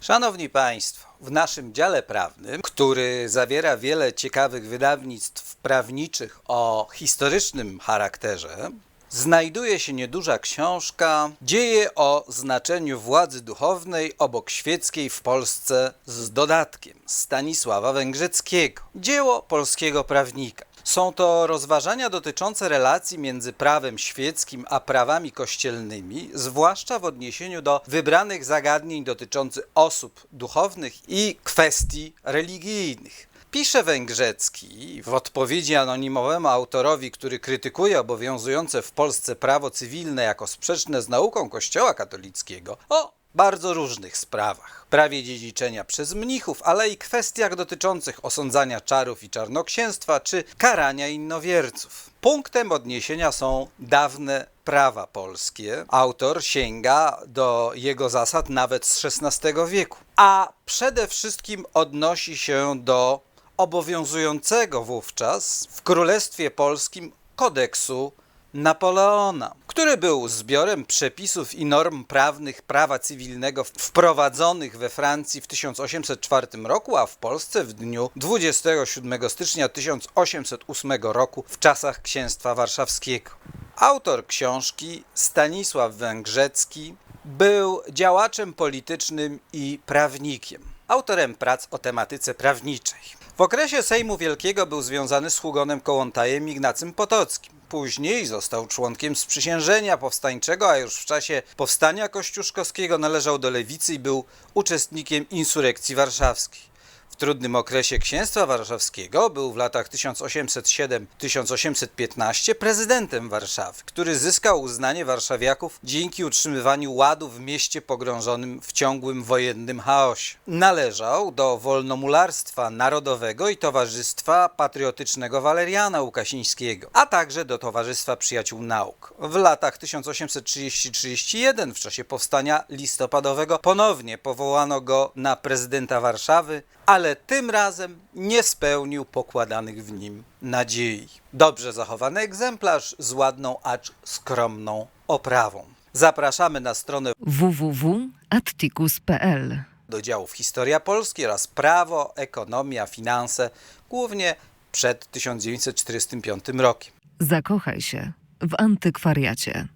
Szanowni Państwo, w naszym dziale prawnym, który zawiera wiele ciekawych wydawnictw prawniczych o historycznym charakterze, znajduje się nieduża książka Dzieje o znaczeniu władzy duchownej obok świeckiej w Polsce z dodatkiem Stanisława Węgrzeckiego. Dzieło polskiego prawnika. Są to rozważania dotyczące relacji między prawem świeckim a prawami kościelnymi, zwłaszcza w odniesieniu do wybranych zagadnień dotyczących osób duchownych i kwestii religijnych. Pisze Węgrzecki w odpowiedzi anonimowemu autorowi, który krytykuje obowiązujące w Polsce prawo cywilne jako sprzeczne z nauką Kościoła katolickiego o bardzo różnych sprawach. Prawie dziedziczenia przez mnichów, ale i kwestiach dotyczących osądzania czarów i czarnoksięstwa czy karania innowierców. Punktem odniesienia są dawne prawa polskie. Autor sięga do jego zasad nawet z XVI wieku, a przede wszystkim odnosi się do obowiązującego wówczas w Królestwie Polskim kodeksu Napoleona, który był zbiorem przepisów i norm prawnych prawa cywilnego wprowadzonych we Francji w 1804 roku, a w Polsce w dniu 27 stycznia 1808 roku w czasach księstwa warszawskiego. Autor książki Stanisław Węgrzecki był działaczem politycznym i prawnikiem, autorem prac o tematyce prawniczej. W okresie Sejmu Wielkiego był związany z Hugonem Kołłątajem Ignacym Potockim. Później został członkiem sprzysiężenia powstańczego, a już w czasie powstania kościuszkowskiego należał do lewicy i był uczestnikiem insurekcji warszawskiej. Trudnym okresie księstwa warszawskiego był w latach 1807-1815 prezydentem Warszawy, który zyskał uznanie warszawiaków dzięki utrzymywaniu ładu w mieście pogrążonym w ciągłym wojennym chaosie. Należał do Wolnomularstwa Narodowego i Towarzystwa Patriotycznego Waleriana Łukasińskiego, a także do Towarzystwa Przyjaciół Nauk. W latach 1830-31 w czasie powstania listopadowego ponownie powołano go na prezydenta Warszawy, ale tym razem nie spełnił pokładanych w nim nadziei. Dobrze zachowany egzemplarz z ładną, acz skromną oprawą. Zapraszamy na stronę www.atticus.pl do działów Historia Polski oraz Prawo, Ekonomia, Finanse, głównie przed 1945 rokiem. Zakochaj się w antykwariacie.